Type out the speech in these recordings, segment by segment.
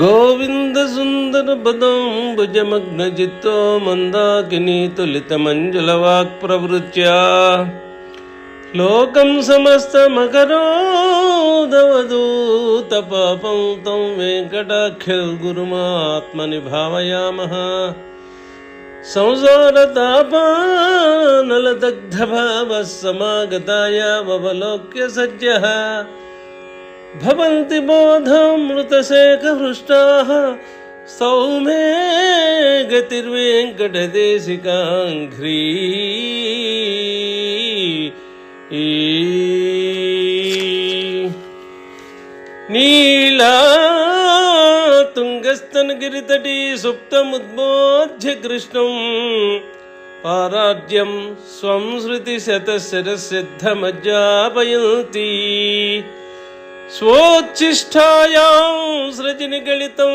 गोविन्दसुन्दरपदाम्बुजमग्नजित्तो मन्दाकिनी तुलितमञ्जुलवाक्प्रवृत्या लोकं समस्तमकरोदवधूतपापं तं वेङ्कटाख्यगुरुमात्मनि भावयामः संसारतापानलदग्धभावः समागताय ववलोक्य सज्जः భవంతి బోధమృతశేఖహృష్టాः సౌమే గతిర్వేంకటదేశికాంఘ్రీ నీలా తుంగస్తనగిరితటి సుప్తముద్బోధ్య కృష్ణం పారాడ్యం స్వం శృతి శతశిరసిద్ధమజ్జాపయంతి स्वोच्छिष्ठायां सृजनिगलितं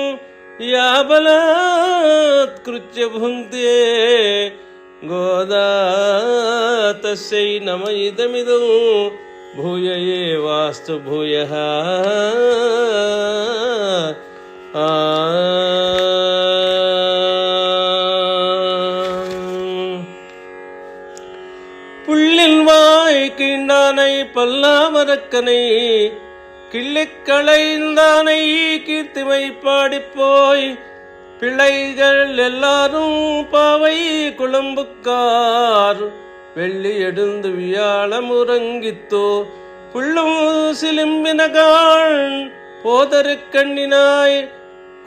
याबलात्कृत्य भुङ्क्ते गोदा तस्यै नम इदमिदं भूय एवास्तु भूयः புள்ளில் வாய்க்கின்றானை பல்லாமரக்கனை கிள்ளிக்களைந்தானை கீர்த்திமை பாடிப்போய் பிள்ளைகள் எல்லாரும் பாவை குழம்புக்கார். வெள்ளி எடுந்து வியாழம் உறங்கித்தோ புள்ளும் சிலிம்பினகாள் போதரு கண்ணினாய்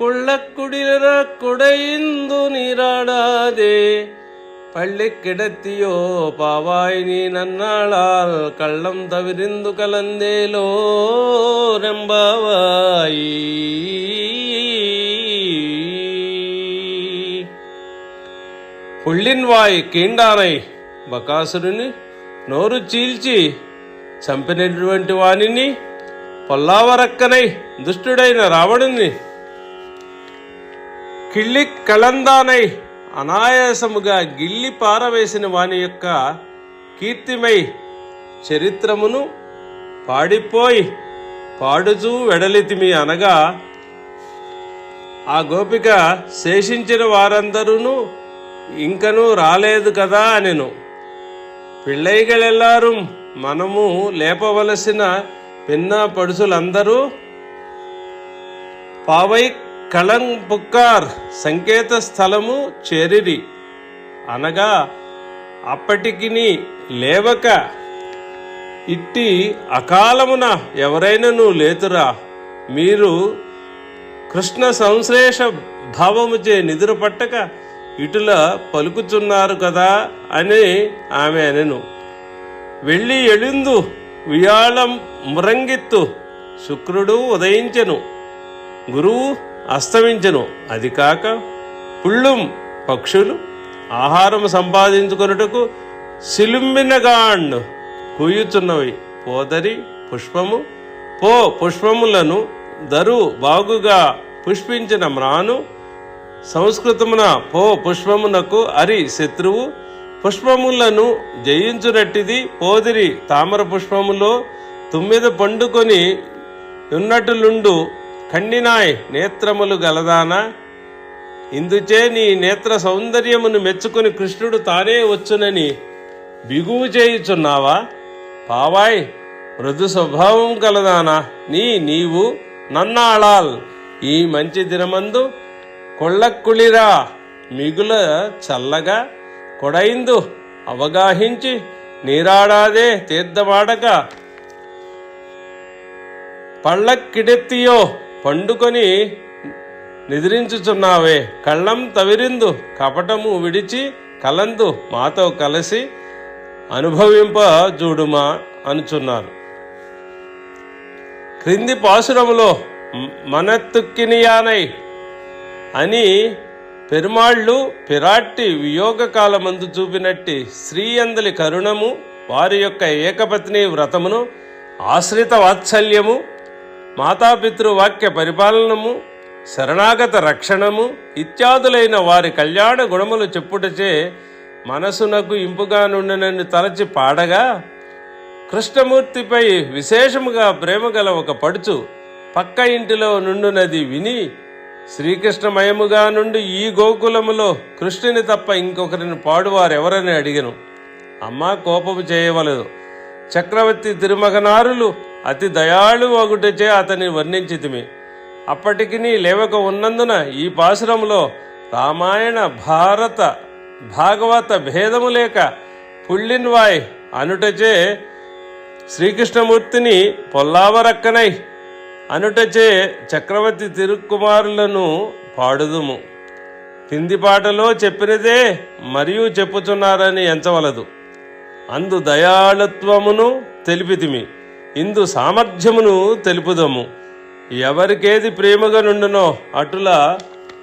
குள்ளக்குடிர குடைந்து நீராடாதே பள்ளி கிடத்தியோ பாவாய் நீ நன்னாளால் கள்ளம் தவிரிந்து கலந்தேலோ. శరణంబావాయి పుళ్ళిన్వాయి కీండానై బకాసురుని నోరు చీల్చి చంపినటువంటి వాణిని పొల్లావరక్కనై దుష్టుడైన రావణుని కిళ్ళి కలందానై అనాయాసముగా గిల్లి పారవేసిన వాని యొక్క కీర్తిమై చరిత్రమును పాడిపోయి పాడుచూ వెడలితిమి అనగా ఆ గోపిక శేషించిన వారందరూ ఇంకనూ రాలేదు కదా అనెను. పిళ్ళైగలెల్లారు మనము లేపవలసిన పిన్న పడుసులందరూ పావై కళం పుక్కార్ సంకేత స్థలము చేరిరి అనగా అప్పటికిని లేవక ఇట్టి అకాలమున ఎవరైనను లేతురా? మీరు కృష్ణ సంశ్లేష భావముచే నిదురు పట్టక ఇటుల పలుకుచున్నారు కదా అని ఆమె అనెను. వెళ్ళి ఎళిందు వియాళం మురంగిత్తు శుక్రుడు ఉదయించెను. గురువు అస్తమించెను. అది కాక పుళ్ళుం పక్షులు ఆహారం సంపాదించుకొనుటకు సిలుంబినగాండ్. కూయుచున్నవి. పోదరి పుష్పము. పో పుష్పములను దరు బాగుగా పుష్పించిన మ్రాను. సంస్కృతమున పో పుష్పమునకు అరి శత్రువు. పుష్పములను జయించునట్టిది పోదిరి తామర పుష్పములో. తుమ్మిద పండుకొని ఉన్నట్లుండు ఖండినాయ్ నేత్రములు గలదానా. ఇందుచే నీ నేత్ర సౌందర్యమును మెచ్చుకుని కృష్ణుడు తానే వచ్చునని బిగువు చేయుచున్నావా? పావాయ్ మృదు స్వభావం కలదానా? నీ నీవు నన్నాళాల్. ఈ మంచి దినమందు కొళ్ళక్కుళిరా మిగుల చల్లగా కొడైందు. అవగాహించి నీరాడాదే తీర్థమాడక పళ్ళక్కిడెత్తియో పండుకొని నిద్రించుచున్నావే. కళ్ళం తవిరిందు. కపటము విడిచి కలందు. మాతో కలిసి అనుభవింప చూడుమా అనుచున్నారు. క్రింది పాసురములో మనత్తుక్కినియానై అని పెరుమాళ్ళు పిరాట్టి వియోగ కాలమందు చూపినట్టి స్త్రీ అందలి కరుణము వారి యొక్క ఏకపత్ని వ్రతమును ఆశ్రిత వాత్సల్యము మాతాపితృ వాక్య పరిపాలనము శరణాగత రక్షణము ఇత్యాదులైన వారి కళ్యాణ గుణములు చెప్పుటచే మనసునకు ఇంపుగా నుండనని తలచి పాడగా కృష్ణమూర్తిపై విశేషముగా ప్రేమ గల ఒక పడుచు పక్క ఇంటిలో నుండునది విని శ్రీకృష్ణమయముగా నుండి ఈ గోకులములో కృష్ణుని తప్ప ఇంకొకరిని పాడువారెవరని అడిగను. అమ్మా కోపము చేయవలదు. చక్రవర్తి తిరుమగనారులు అతి దయాళు ఒకటిచే అతని వర్ణించితిమి. అప్పటికి లేవక ఉన్నందున ఈ పాశురంలో రామాయణ భారత భాగవత భేదము లేక పుళ్ళిన్వాయ్ అనుటచే శ్రీకృష్ణమూర్తిని పొల్లావరక్కనై అనుటచే చక్రవర్తి తిరుక్కుమారులను పాడుదుము. కింది పాటలో చెప్పినదే మరియు చెప్పుచున్నారని ఎంచవలదు. అందు దయాళత్వమును తెలిపితిమి ఇందు సామర్థ్యమును తెలుపుదము. ఎవరికేది ప్రేమగా నుండునో అటులా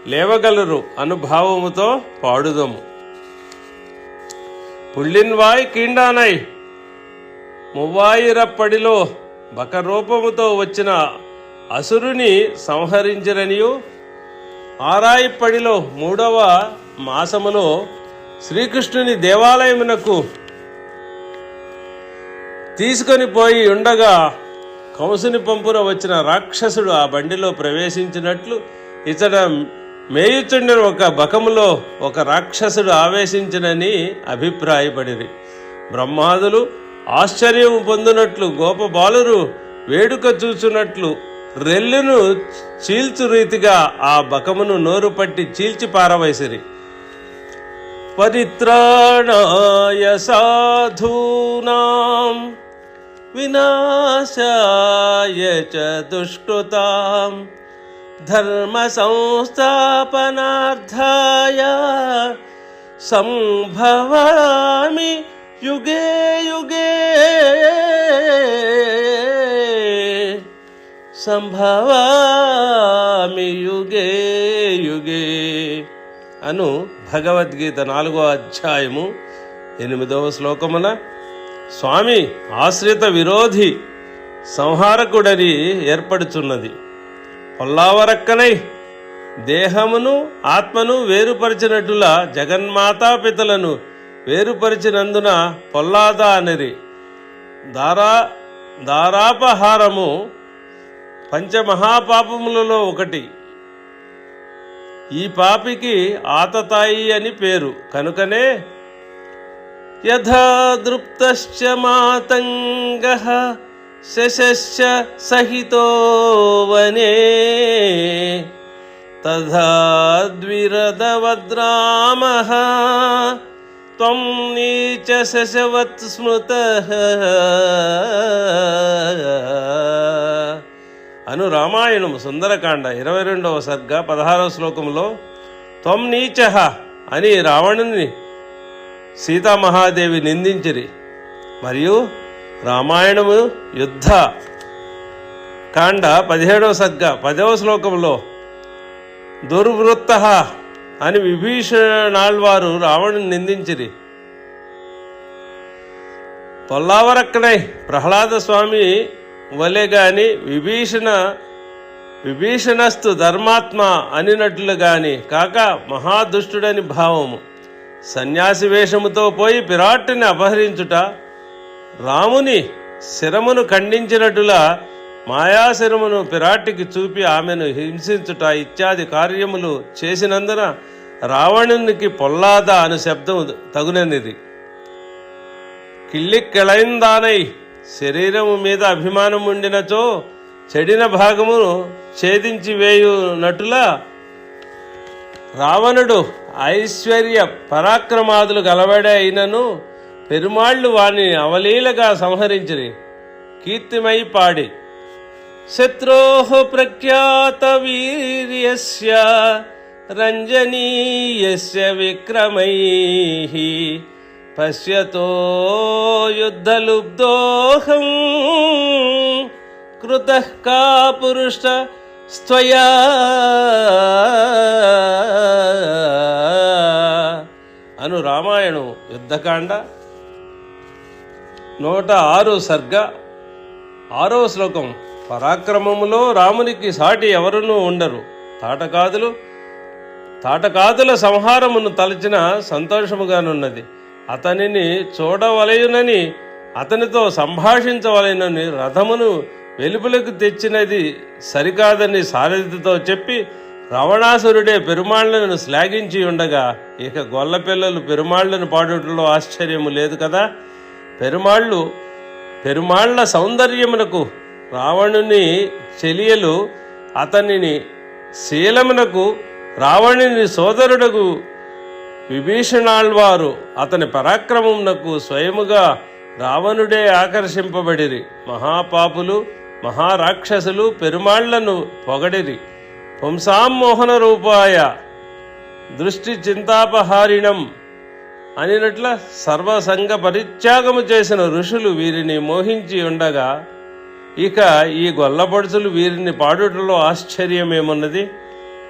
లేవగలరు అనుభావముతో పాడుదము. పుళ్ళిన్వాయ్ కీండానై మువ్వాయిరప్పడిలో బకరూపముతో వచ్చిన అసురుని సంహరించరనియు ఆరాయిప్పడిలో మూడవ మాసములో శ్రీకృష్ణుని దేవాలయమునకు తీసుకొని పోయి ఉండగా కంసుని పంపున వచ్చిన రాక్షసుడు ఆ బండిలో ప్రవేశించినట్లు ఇతడ మేయుచుండిన ఒక బకములో ఒక రాక్షసుడు ఆవేశించినని అభిప్రాయపడిరి. బ్రహ్మాదులు ఆశ్చర్యం పొందినట్లు గోపబాలురు వేడుక చూచున్నట్లు రెల్లును చీల్చు రీతిగా ఆ బకమును నోరు పట్టి చీల్చి పారవేసిరి. పరిత్రాణాయ సాధూనాం వినాశాయ చ దుష్కృతాం ధర్మ సంస్థాపనార్థాయ సంభవామి యుగే యుగే సంభవామి యుగే యుగే అను భగవద్గీత నాలుగో అధ్యాయము ఎనిమిదవ శ్లోకమున స్వామి ఆశ్రిత విరోధి సంహారకుడని ఏర్పడుచున్నది. పొల్లావరక్కనై దేహమును ఆత్మను వేరుపరిచినట్టులా జగన్మాతాపితలను వేరుపరిచినందున పొల్లాద అనిరి. దారా దారాపహారము పంచమహాపాపములలో ఒకటి. ఈ పాపికి ఆతతాయి అని పేరు. కనుకనే యథాదృప్తశ్చ మాతంగ శశశ్చ సహితోవనే వనే. తథా త్వం నీచ శశవత్ స్మృత అను రామాయణము సుందరకాండ ఇరవై రెండవ సర్గ పదహారవ శ్లోకంలో త్వం నీచ అని రావణుని సీతామహాదేవి నిందించిరి. మరియు రామాయణము యుద్ధ కాండ పదిహేడవ సర్గ పదవ శ్లోకంలో దుర్వృత్త అని విభీషణాల్వారు రావణుని నిందించిరి. పొల్లావరక్కడై ప్రహ్లాద స్వామి వలె గాని విభీషణ విభీషణస్తు ధర్మాత్మ అనినట్లు గాని కాక మహాదుష్టుడని భావము. సన్యాసి వేషముతో పోయి పిరాట్టుని అపహరించుట రాముని శిరమును ఖండించినట్టులా మాయాశరమును పిరాటికి చూపి ఆమెను హింసించుట ఇత్యాది కార్యములు చేసినందున రావణునికి పొల్లాద అను శబ్దం తగుననిది. కిళ్ళిక్కెళైందానై శరీరము మీద అభిమానం ఉండినచో చెడిన భాగమును ఛేదించి వేయునట్టులా రావణుడు ఐశ్వర్య పరాక్రమాదులు గలవడే అయినను పెరుమాళ్ళు వాని అవలీలగా సంహరించిరి. కీర్తిమై పాడి. శత్రో ప్రఖ్యాత వీర్యస్య రంజనీయస్య విక్రమై పశ్యతో యుద్ధలుబ్ధోహం కృత కా పురుష స్త్వయా అను రామాయణం యుద్ధకాండ నూట ఆరు సర్గ ఆరవ శ్లోకం పరాక్రమములో రామునికి సాటి ఎవరునూ ఉండరు. తాటకాదులు తాటకాదుల సంహారమును తలచిన సంతోషముగానున్నది. అతనిని చూడవలయునని అతనితో సంభాషించవలెనని రథమును వెలుపులకు తెచ్చినది సరికాదని సారథితో చెప్పి రవణాసురుడే పెరుమాళ్ళను శ్లాఘించి ఉండగా ఇక గొల్లపిల్లలు పెరుమాళ్ళను పాడుటలో ఆశ్చర్యము లేదు కదా? పెరుమాళ్ళు పెరుమాళ్ళ సౌందర్యమునకు రావణుని చెలియలు అతనిని శీలమునకు రావణుని సోదరుడకు విభీషణాళ్వారు అతని పరాక్రమమునకు స్వయముగా రావణుడే ఆకర్షింపబడిరి. మహాపాపులు మహారాక్షసులు పెరుమాళ్ళను పొగడిరి. పుంసామోహన రూపాయ దృష్టి చింతాపహారిణం అనినట్ల సర్వసంగ పరిత్యాగము చేసిన ఋషులు వీరిని మోహించి ఉండగా ఇక ఈ గొల్లబడుచులు వీరిని పాడుటలో ఆశ్చర్యమేమున్నది?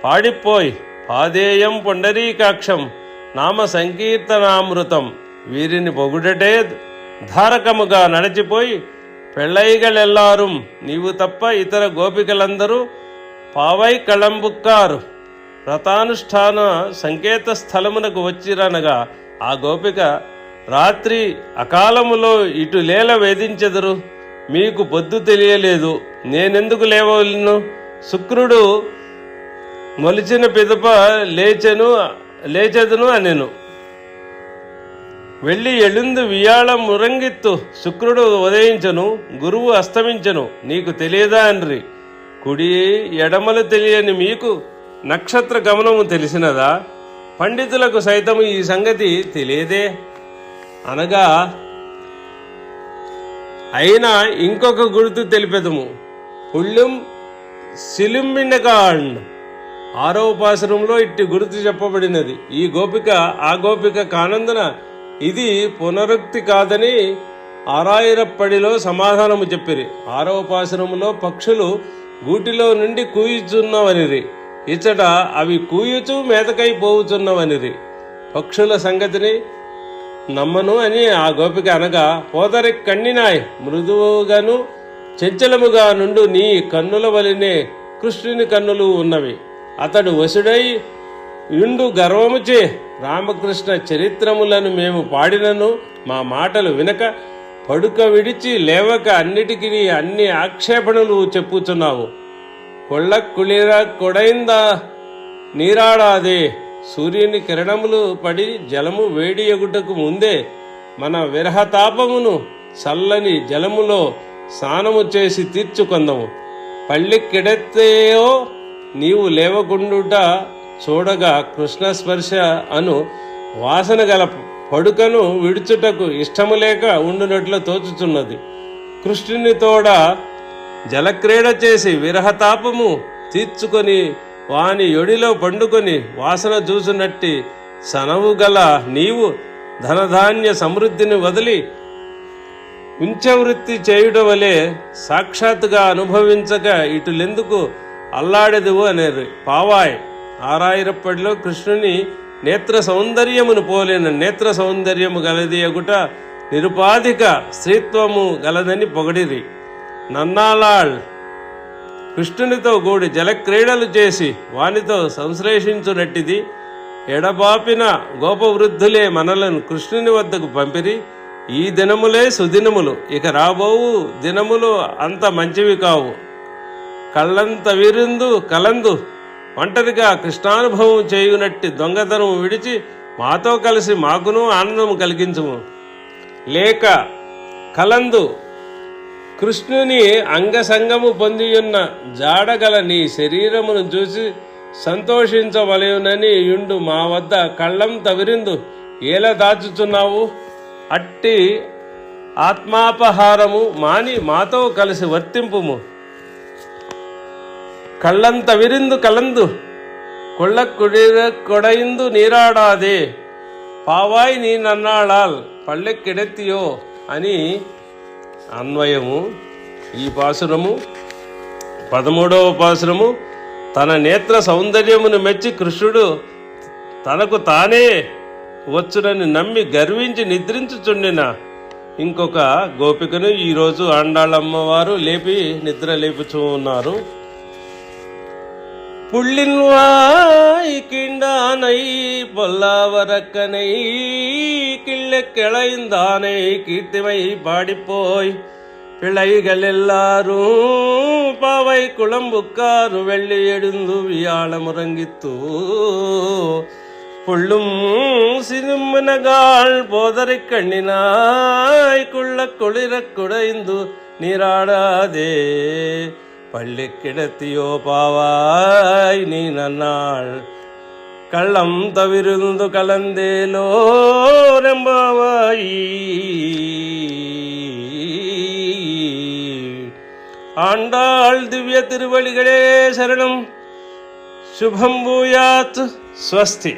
పాడిపోయి పాదేయం పుండరీకాక్షం నామ సంకీర్తనామృతం. వీరిని పొగుడటే ధారకముగా నడిచిపోయి పెళ్ళైగలెల్లారు నీవు తప్ప ఇతర గోపికలందరూ పావై కళంబుక్కారు వ్రతానుష్ఠాన సంకేత స్థలమునకు వచ్చిరనగా ఆ గోపిక రాత్రి అకాలములో ఇటు లేల వేధించెదరు? మీకు బొద్దు తెలియలేదు. నేనెందుకు లేవలను? శుక్రుడు మొలిచిన పిదప లేచెను లేచెదును అనెను. వెళ్ళి ఎళుందు వియాళ మురంగిత్తు శుక్రుడు ఉదయించను గురువు అస్తమించను. నీకు తెలియదా అండ్రి కుడి ఎడమలు తెలియని మీకు నక్షత్ర గమనము తెలిసినదా? పండితులకు సైతము ఈ సంగతి తెలియదే? అనగా అయినా ఇంకొక గుర్తు తెలిపెదము. పుళ్ళెం సిలింబిండకాండ్. ఆరోపాసనంలో ఇట్టి గుర్తు చెప్పబడినది. ఈ గోపిక ఆ గోపిక కానందున ఇది పునరుక్తి కాదని ఆరాయిరప్పడిలో సమాధానము చెప్పిరి. ఆరోపాసనములో పక్షులు గూటిలో నుండి కూయుచున్నవనిది ఇచ్చట అవి కూయుచు మేతకై పోవుచున్నవనిది పక్షుల సంగతిని నమ్మను అని ఆ గోపిక అనగా పోదరి కన్నినాయ్ మృదువుగాను చెంచలముగా నుండు నీ కన్నుల వలనే కృష్ణుని కన్నులు ఉన్నవి. అతడు వసుడై ఇండు గర్వముచే రామకృష్ణ చరిత్రములను మేము పాడినను. మా మాటలు వినక పడుక విడిచి లేవక అన్నిటికీ అన్ని ఆక్షేపణలు చెప్పుచున్నావు. కొళ్ళ కుళిర కొడైందా నీరాడాదే సూర్యుని కిరణములు పడి జలము వేడి ఎగుటకు ముందే మన విరహతాపమును చల్లని జలములో స్నానము చేసి తీర్చుకొందము. పళ్ళి కిడెత్తేయో నీవు లేవకుండుట చూడగా కృష్ణ స్పర్శ అను వాసన గల పడుకను విడుచుటకు ఇష్టము లేక ఉండునట్లు తోచుచున్నది. కృష్ణుని తోడ జలక్రీడ చేసి విరహతాపము తీర్చుకొని వాని యొడిలో పండుకొని వాసన చూసినట్టి సనవు గల నీవు ధనధాన్య సమృద్ధిని వదిలి ఉంచవృత్తి చేయుట వలె సాక్షాత్తుగా అనుభవించక ఇటులెందుకు అల్లాడెదువు అనేది? పావాయ్. ఆరాయిరప్పటిలో కృష్ణుని నేత్ర సౌందర్యమును పోలిన నేత్ర సౌందర్యము గలది ఎగుట నిరుపాధిక స్త్రీత్వము గలదని పొగడిరి. నన్నాలాళ్ కృష్ణునితో కూడి జలక్రీడలు చేసి వానితో సంశ్లేషించునట్టిది ఎడబాపిన గోపవృద్ధులే మనలను కృష్ణుని వద్దకు పంపిరి. ఈ దినములే సుదినములు. ఇక రాబోవు దినములు అంత మంచివి కావు. కళ్ళంత విరుందు కలందు ఒంటరిగా కృష్ణానుభవం చేయునట్టి దొంగతనం విడిచి మాతో కలిసి మాకును ఆనందం కలిగించుము. లేక కలందు కృష్ణుని అంగసంగము పొందియున్న జాడగల నీ శరీరమును చూసి సంతోషించవలయునని యుండు మా వద్ద కళ్ళం తవిరిందు. ఏల దాచుచున్నావు? అట్టి ఆత్మాపహారము మాని మాతో కలిసి వర్తింపుము. కళ్ళంత విరిందు కలందు కొళ్ళ కుడిర కొడయిందు నీరాడాదే. పావాయ్ నీ నన్నాళాల్ పళ్ళెక్కెడెత్తియో అని అన్వయము ఈ పాసురము పదమూడవ పాసురము తన నేత్ర సౌందర్యమును మెచ్చి కృష్ణుడు తనకు తానే వచ్చునని నమ్మి గర్వించి నిద్రించుచుండిన. ఇంకొక గోపికను ఈరోజు ఆండాళ్ళమ్మవారు లేపి నిద్ర లేపుచూ ఉన్నారు. புள்ளின் வாய் கிண்டானை பொல்லாவரக்கனை கிள்ள கிளைந்தானை கீர்த்திமை பாடிப்போய். பிழைகள் எல்லாரும் பாவை குளம்புக்காரு வெள்ளி எழுந்து வியாழம் முறங்கித்தூ புள்ளும் சிறுமனகாள் போதரை கண்ணினாய் குள்ள குளிர குடைந்து நீராடாதே. பள்ளி கிடத்தியோ பாவாய் நீ நன்னாள். கள்ளம் தவிருந்து கலந்தேலோ ரெம்பாவாய் ஆண்டாள் திவ்ய திருவழிகளே சரணம். சுபம் ஸ்வஸ்தி.